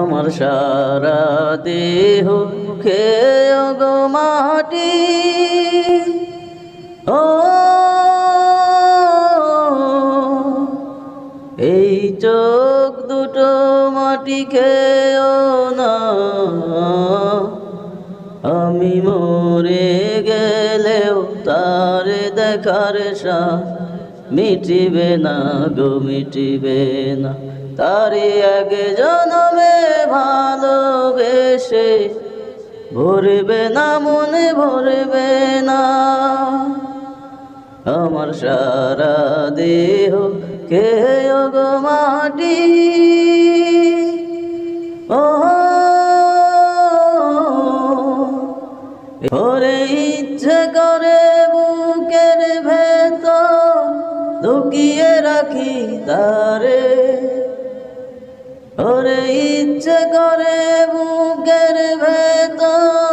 আমার সারা দেহ খেয়ে গো মাটি। ও, এই চোখ দুটো মাটি খেয়েও না। আমি মরে গেলেও তার দেখার সাথ মিটিবে না গো, মিটিবে না। তারি আগে জনমে ভালোবেসে ভরবে না, মনে ভরবে না। আমার সারা দেহ কে গো মাটি? ও ওরে ইচ্ছে করে বুকের ভেতর লুকিয়ে রাখি তারে। ওরে ইচ্ছে করে বুকের ভেতর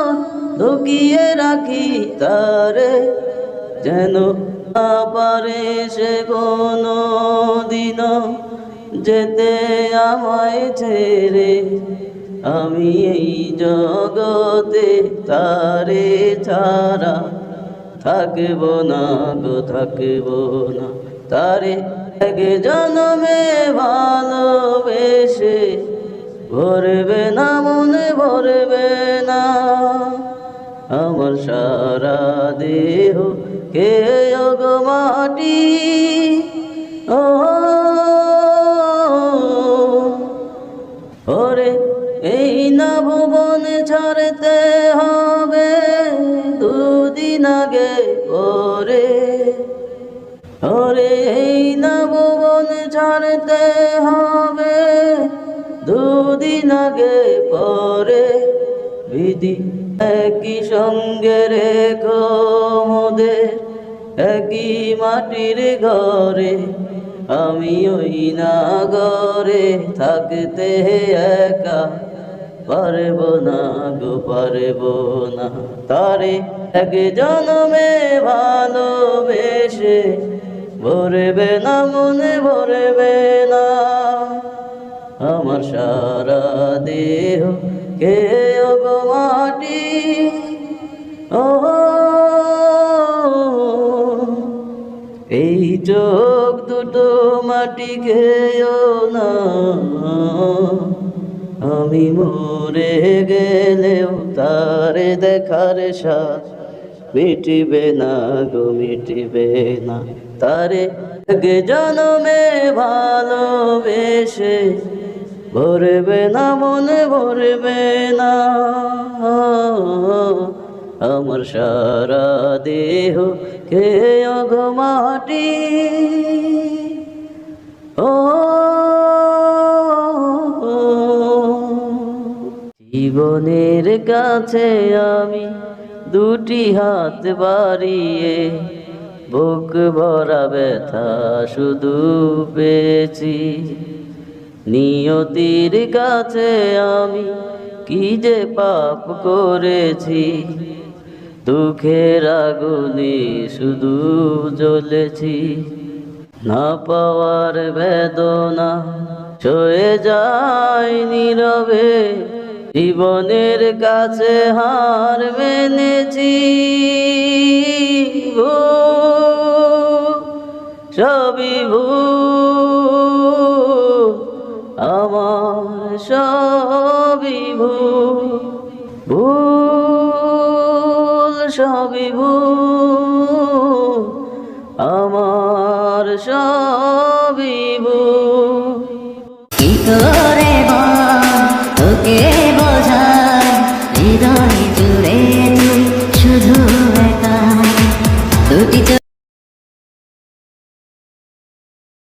লুকিয়ে রাখি তারে, যেন পারে সে কোনো দিন যেতে আমায় ছেড়ে। আমি এই জগতে তারে ছাড়া থাকব না গো, থাকব না তারে। এক জনমে ভালোবেসে ভরবে না, মনে ভরবে না। আমার সারা দেহ কে মাটি? ও, ওরে, এই না ভুবন ছাড়তে হবে দুদিন আগে ওরে। ওরে এই না ভুবন ছাড়তে হবে। দুদিন আগে পরে বিধি একই সঙ্গে রেখো মোদের। একই মাটির ঘরে আমি ওই না ঘরে থাকতে একা। পারব না গো, পারব না। তারে এক জনমে ভালোবেসে ভরবে না, মনে ভরবে না। আমার সারা দেহ কে গো মাটি। ও, এই চোখ দুটো মাটি খেয়েও না। আমি মরে গেলেও তারে দেখার সাথ মিটিবে না গো, মিটিবে না। তারে আগে জনমে ভালোবেসে। ভরবে না মনে, ভরবে না। আমার সারা দেহ কে মাটি? ও জীবনের কাছে আমি দুটি হাত বাড়িয়ে বুক ভরা ব্যথা শুধু পেয়েছি। নিয়তির কাছে আমি কি যে পাপ করেছি। দুঃখের আগুনে শুধু জ্বলেছি। না পাওয়ার বেদনা সয়ে যায় নীরবে। জীবনের কাছে হার মেনেছি। ভূ সবই ভুল আমার সবই ভুল ভুল সবই আমার সবই ভুল